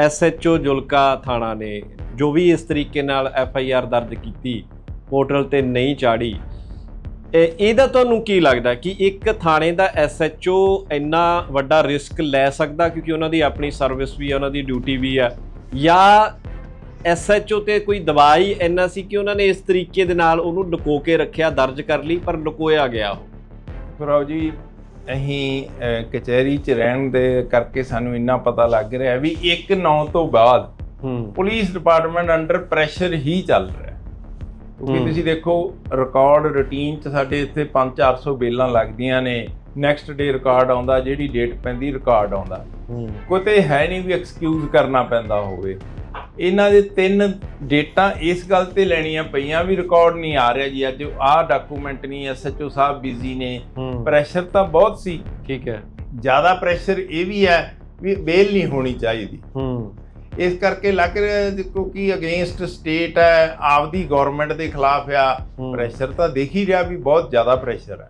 SHO Julka ਥਾਣਾ ਨੇ ਜੋ ਵੀ ਇਸ ਤਰੀਕੇ ਨਾਲ ਐਫਆਈਆਰ ਦਰਜ ਕੀਤੀ, ਪੋਰਟਲ ਤੇ ਨਹੀਂ ਚਾੜੀ। ਇਹ- ਇਹਦਾ ਤੁਹਾਨੂੰ ਕੀ ਲੱਗਦਾ ਕਿ ਇੱਕ ਥਾਣੇ ਦਾ ਐਸਐਚਓ ਇੰਨਾ ਵੱਡਾ ਰਿਸਕ ਲੈ ਸਕਦਾ ਕਿਉਂਕਿ ਉਹਨਾਂ ਦੀ ਆਪਣੀ ਸਰਵਿਸ ਵੀ ਹੈ, ਉਹਨਾਂ ਦੀ ਡਿਊਟੀ ਵੀ ਹੈ? ਜਾਂ ਐਸਐਚਓ ਤੇ ਕੋਈ ਦਵਾਈ ਇੰਨਾ ਸੀ ਕਿ ਉਹਨਾਂ ਨੇ ਇਸ ਤਰੀਕੇ ਦੇ ਨਾਲ ਉਹਨੂੰ ਲੁਕੋ ਕੇ ਰੱਖਿਆ, ਦਰਜ ਕਰ ਲਈ, ਪਰ ਲੁਕੋਇਆ ਗਿਆ ਉਹ? ਫਰਾਓ ਜੀ ਅਸੀਂ ਅਹ, ਕਚਹਿਰੀ 'ਚ ਰਹਿਣ ਦੇ ਕਰਕੇ ਸਾਨੂੰ ਇੰਨਾ ਪਤਾ ਲੱਗ ਰਿਹਾ ਵੀ 1/9 ਤੋਂ ਬਾਅਦ ਪੁਲਿਸ ਡਿਪਾਰਟਮੈਂਟ ਅੰਡਰ ਪ੍ਰੈਸ਼ਰ ਹੀ ਚੱਲ ਰਿਹਾ। ਕਿਉਂਕਿ। ਤੁਸੀਂ ਦੇਖੋ ਰਿਕਾਰਡ ਰੁਟੀਨ 'ਚ ਸਾਡੇ ਇੱਥੇ 5-400 ਬੇਲਾਂ ਲੱਗਦੀਆਂ ਨੇ। ਨੈਕਸਟ ਡੇ ਰਿਕਾਰਡ ਆਉਂਦਾ ਜਿਹੜੀ ਡੇਟ ਪੈਂਦੀ ਰਿਕਾਰਡ ਆਉਂਦਾ। ਕੋਈ ਤੇ ਹੈ ਨਹੀਂ ਵੀ ਐਕਸਕਿਊਜ਼ ਕਰਨਾ ਪੈਂਦਾ ਹੋਵੇ। ਇਹਨਾਂ ਦੇ ਤਿੰਨ ਡੇਟਾਂ ਇਸ ਗੱਲ ਤੇ ਲੈਣੀਆਂ ਪਈਆਂ ਵੀ ਰਿਕਾਰਡ ਨਹੀਂ ਆ ਰਿਹਾ ਜੀ। ਅੱਜ ਆਹ ਡਾਕੂਮੈਂਟ ਨਹੀਂ ਐਸਐਚਓ ਸਾਹਿਬ ਬਿਜ਼ੀ ਨੇ। ਪ੍ਰੈਸ਼ਰ ਤਾਂ ਬਹੁਤ ਸੀ। ਠੀਕ ਹੈ। ਜ਼ਿਆਦਾ ਪ੍ਰੈਸ਼ਰ ਇਹ ਵੀ ਹੈ ਵੀ ਬੇਲ ਨਹੀਂ ਹੋਣੀ ਚਾਹੀਦੀ। ਹੂੰ। ਇਸ ਕਰਕੇ ਲੱਗ ਰਿਹਾ ਦੇਖੋ ਕਿ ਅਗੇਂਸਟ ਸਟੇਟ ਹੈ ਆਪਦੀ ਗਵਰਨਮੈਂਟ ਦੇ ਖਿਲਾਫ ਆ। ਪ੍ਰੈਸ਼ਰ ਤਾਂ ਦੇਖ ਹੀ ਰਿਹਾ ਵੀ ਬਹੁਤ ਜ਼ਿਆਦਾ ਪ੍ਰੈਸ਼ਰ ਹੈ।